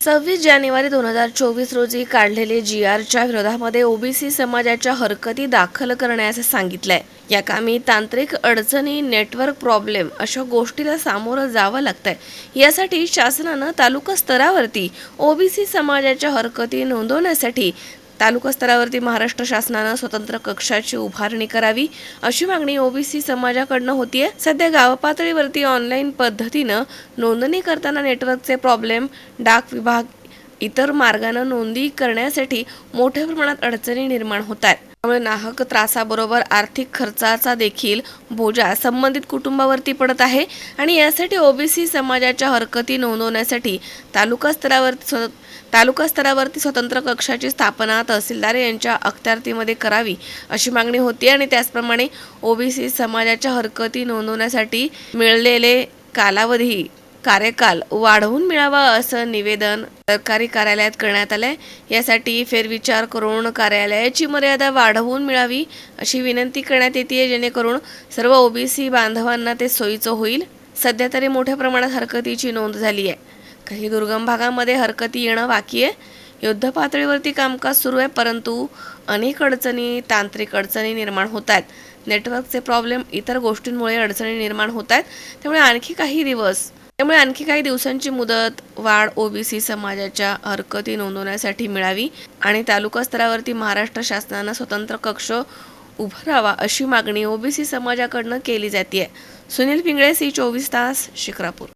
सव्वीस जानेवारी दोन हजार चोवीस रोजी काढलेले जी आरच्या विरोधामध्ये ओबीसी समाजाच्या हरकती दाखल करण्यास सांगितलंय. या कामी तांत्रिक अडचणी नेटवर्क प्रॉब्लेम अशा गोष्टीला सामोरं जावं लागतंय. यासाठी शासनानं तालुका स्तरावरती ओबीसी समाजाच्या हरकती नोंदवण्यासाठी तालुका स्तरावरती महाराष्ट्र शासनानं स्वतंत्र कक्षाची उभारणी करावी अशी मागणी ओबीसी समाजाकडनं होतीये. सध्या गावपातळीवरती ऑनलाईन पद्धतीनं नोंदणी करताना नेटवर्कचे प्रॉब्लेम डाक विभाग इतर मार्गानं नोंदी करण्यासाठी मोठ्या प्रमाणात अडचणी निर्माण होत आहेत त्यामुळे नाहक त्रासाबरोबर आर्थिक खर्चाचा देखील बोजा संबंधित कुटुंबावरती पडत आहे. आणि यासाठी ओबीसी समाजाच्या हरकती नोंदवण्यासाठी तालुका स्तरावरती तालुका स्तरावरती स्वतंत्र कक्षाची स्थापना तहसीलदार यांच्या अखत्यारतीमध्ये करावी अशी मागणी होती. आणि त्याचप्रमाणे ओबीसी समाजाच्या हरकती नोंदवण्यासाठी मिळलेले कालावधी कार्यकाल वाढवून मिळावा असं निवेदन सरकारी कार्यालयात करण्यात आलंय. यासाठी फेरविचार करून कार्यालयाची मर्यादा वाढवून मिळावी अशी विनंती करण्यात येते जेणेकरून सर्व ओबीसी बांधवांना ते सोयीचं होईल. सध्या तरी मोठ्या प्रमाणात हरकतीची नोंद झाली आहे. काही दुर्गम भागामध्ये हरकती येणं बाकी आहे. युद्ध पातळीवरती कामकाज सुरू आहे परंतु अनेक अडचणी तांत्रिक अडचणी निर्माण होत आहेत. नेटवर्कचे प्रॉब्लेम इतर गोष्टींमुळे अडचणी निर्माण होत आहेत. त्यामुळे आणखी काही दिवस त्यामुळे आणखी काही दिवसांची मुदत वाढ ओबीसी समाजाच्या हरकती नोंदवण्यासाठी मिळावी आणि तालुका स्तरावरती महाराष्ट्र शासनानं स्वतंत्र कक्ष उभारावा अशी मागणी ओबीसी समाजाकडनं केली जाते सुनील पिंगळे सी चोवीस तास शिक्रापूर.